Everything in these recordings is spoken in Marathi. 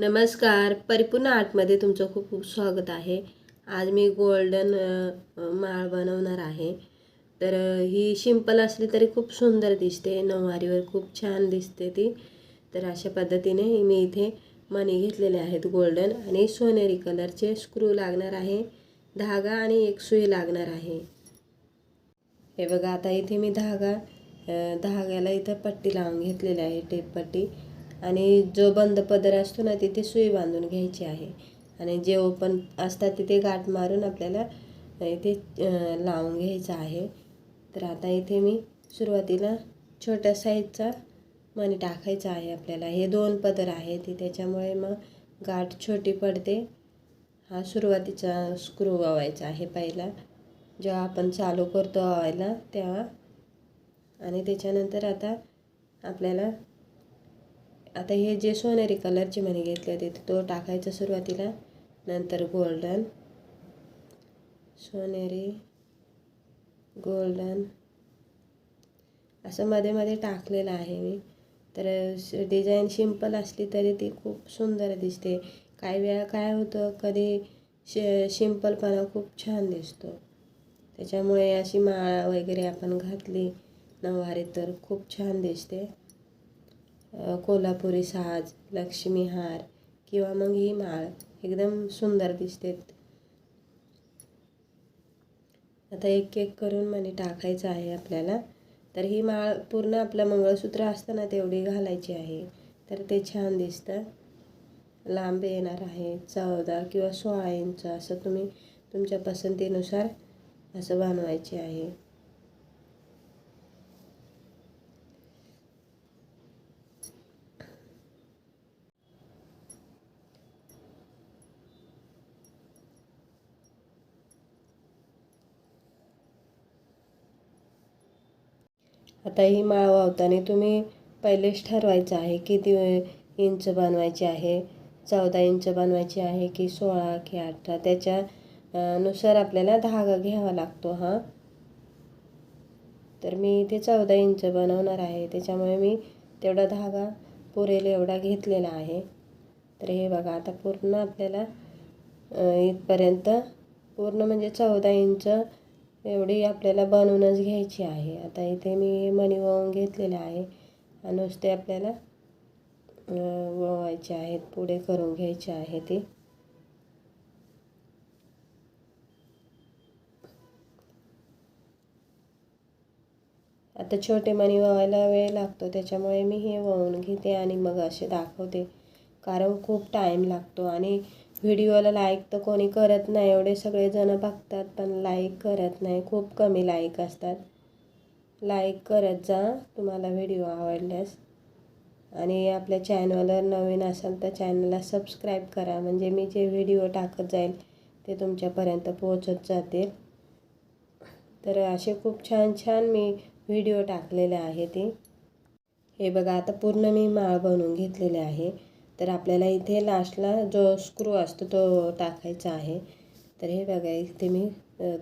नमस्कार. परिपूर्ण आर्टमध्ये तुमचं खूप खूप स्वागत आहे. आज मी गोल्डन माळ बनवणार आहे. तर ही सिंपल असली तरी खूप सुंदर दिसते. नऊवारीवर खूप छान दिसते ती. तर अशा पद्धतीने मी इथे मणी घेतलेले आहेत गोल्डन आणि सोनेरी कलरचे. स्क्रू लागणार आहे. धागा आणि एक सुई लागणार आहे. हे बघा आता इथे मी धागा धाग्याला इथं पट्टी लावून घेतलेली आहे. टेप पट्टी. आणि जो बंद पदर असतो ना तिथे सुई बांधून घ्यायची आहे. आणि जे ओपन असतात तिथे गाठ मारून आपल्याला इथे लावून घ्यायचं आहे. तर आता इथे मी सुरुवातीला छोट्या साईजचा मणी टाकायचा आहे आपल्याला. हे दोन पदर आहेत. त्याच्यामुळे मग गाठ छोटी पडते. हा सुरुवातीचा स्क्रू वावायचा आहे पहिला. जेव्हा आपण चालू करतो वावायला तेव्हा. आणि त्याच्यानंतर आता आपल्याला आता हे जे सोनेरी कलरचे मणी घेतले होते तो टाकायचा सुरुवातीला नंतर गोल्डन सोनेरी गोल्डन असं मध्ये मध्ये टाकलेलं आहे मी. तर डिझाईन सिंपल असली तरी ती खूप सुंदर दिसते. काही वेळा काय होतं कधी शि सिंपलपणा खूप छान दिसतो. त्याच्यामुळे अशी माळा वगैरे आपण घातली नऊवारी तर खूप छान दिसते. कोल्हापुरी साज लक्ष्मीहार किंवा मग ही माळ एकदम सुंदर दिसतेत आता एक एक करून मनी टाकायचं आहे आपल्याला. तर ही माळ पूर्ण आपलं मंगळसूत्र असतं ना तेवढी घालायची आहे. तर ते छान दिसतं. लांब येणार आहे चौदा किंवा सोळा इंच असं तुम्ही तुमच्या पसंतीनुसार असं बनवायचे आहे. आता ही माळ वावताना तुम्ही पहिलेच ठरवायचं आहे किती इंच बनवायची आहे चौदा इंच बनवायची आहे की सोळा की अठरा त्याच्या नुसार आपल्याला धागा घ्यावा लागतो हा. तर मी इथे चौदा इंच बनवणार आहे त्याच्यामुळे मी तेवढा धागा पुरेल एवढा घेतलेला आहे. तर हे बघा आता पूर्ण आपल्याला इथपर्यंत पूर्ण म्हणजे चौदा इंच एवढी आपल्याला बनवूनच घ्यायची आहे. आता इथे मी मणी वाहून घेतलेले आहे. आणि नुसते आपल्याला अ, आहेत पुढे करून घ्यायचे आहे ते. आता छोटे मणी ववायला वेळ लागतो त्याच्यामुळे मी हे वळून घेते आणि मग असे दाखवते. कारण खूप टाईम लागतो आणि व्हिडिओला लाईक तर कोणी करत नाही एवढे सगळेजणं बघतात पण लाईक करत नाही. खूप कमी लाईक असतात. लाईक करत जा तुम्हाला व्हिडिओ आवडल्यास. आणि आपल्या चॅनलवर नवीन असाल तर चॅनलला सबस्क्राईब करा. म्हणजे मी जे व्हिडिओ टाकत जाईल ते तुमच्यापर्यंत पोहोचत जातील. तर असे खूप छान छान मी व्हिडिओ टाकलेले आहे ते. हे बघा आता पूर्ण मी माळ बनवून घेतलेले आहे. तर आपल्याला इथे लास्टला जो स्क्रू असतो तो टाकायचा आहे. तर हे बघा इथे मी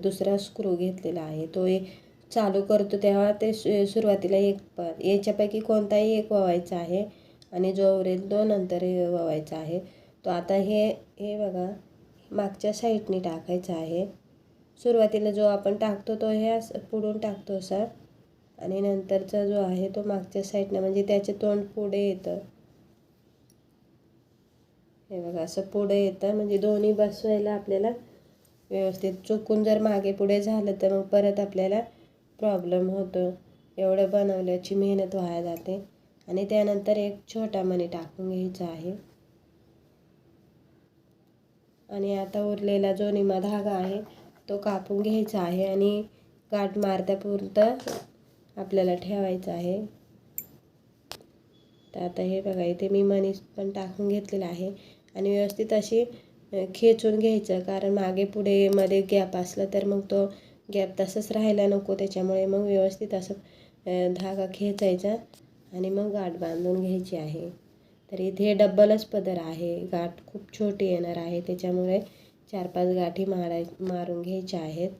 दुसरा स्क्रू घेतलेला आहे. तो एक चालू करतो तेव्हा ते सुरुवातीला एक प याच्यापैकी कोणताही एक ववायचा आहे आणि जो उरेल तो नंतर ववायचा आहे. तो आता हे हे बघा मागच्या साईडने टाकायचा आहे. सुरुवातीला जो आपण टाकतो तो हे पुढून टाकतो असा आणि नंतरचा जो आहे तो मागच्या साईडनं म्हणजे त्याचे तोंड पुढे येतं. हे बघा असं पुढे येतं. म्हणजे दोन्ही बसवायला आपल्याला व्यवस्थित. चुकून जर मागे पुढे झालं तर मग परत आपल्याला प्रॉब्लेम होतो. एवढं बनवल्याची मेहनत वाया जाते. आणि त्यानंतर एक छोटा मणी टाकून घ्यायचा आहे. आणि आता उरलेला जो निमा धागा आहे तो कापून घ्यायचा आहे आणि गाठ मारत्यापुरतं आपल्याला ठेवायचं आहे. तर आता हे बघा इथे मी मनी पण टाकून घेतलेला आहे. आणि व्यवस्थित अशी खेचून घ्यायचं. कारण मागे पुढे मध्ये गॅप असला तर मग तो गॅप तसंच राहायला नको. त्याच्यामुळे मग व्यवस्थित असं धागा खेचायचा आणि मग गाठ बांधून घ्यायची आहे. तर इथे डब्बलच पदर आहे. गाठ खूप छोटी येणार आहे. त्याच्यामुळे चार पाच गाठी माराय मारून घ्यायच्या आहेत.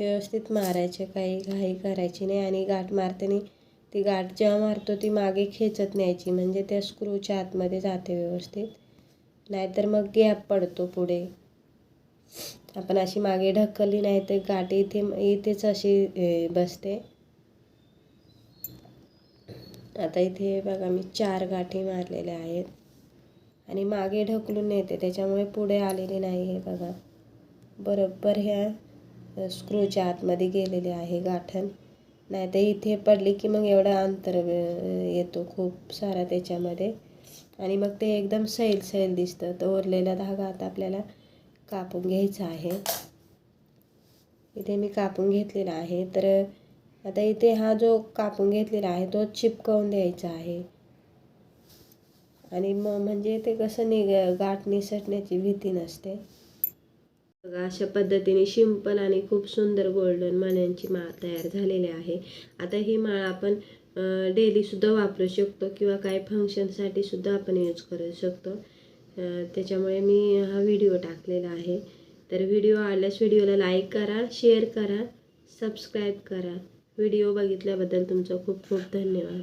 व्यवस्थित मारायचे काही घाई करायची नाही आणि गाठ मारताना ती गाठ जेव्हा मारतो ती मागे खेचत न्यायची म्हणजे त्या स्क्रूच्या आतमध्ये जाते व्यवस्थित. नाहीतर मग गॅप पडतो पुढे. आपण अशी मागे ढकलली नाही तर गाठ इथे इथेच अशी बसते. आता इथे बघा मी चार गाठी मारलेल्या आहेत. आणि मागे ढकलून नेते त्याच्यामुळे पुढे आलेली नाही हे बघा. बरोबर ह्या स्क्रूच्या आतमध्ये गेलेले आहे गाठण. नाही तर इथे पडली की मग एवढं अंतर येतो खूप सारा त्याच्यामध्ये. आणि मग ते एकदम सैल सैल दिसतं. तर उरलेला धागा आता आपल्याला कापून घ्यायचा आहे. इथे मी कापून घेतलेला आहे. तर आता इथे हा जो कापून घेतलेला आहे तो चिपकवून द्यायचा आहे. आणि मग म्हणजे ते कसं निग गाठ निसटण्याची भीती नसते. बघा अशा पद्धतीने शिंपल आणि खूप सुंदर गोल्डन माळ्यांची माळ तयार झालेली आहे. आता ही माळ आपण डेलीसुद्धा वापरू शकतो किंवा काही फंक्शनसाठी सुद्धा आपण यूज करू शकतो. त्याच्यामुळे मी हा व्हिडिओ टाकलेला आहे. तर व्हिडिओ आवडल्यास व्हिडिओला लाईक करा शेअर करा सबस्क्राईब करा. व्हिडिओ बघितल्याबद्दल तुमचं खूप खूप धन्यवाद.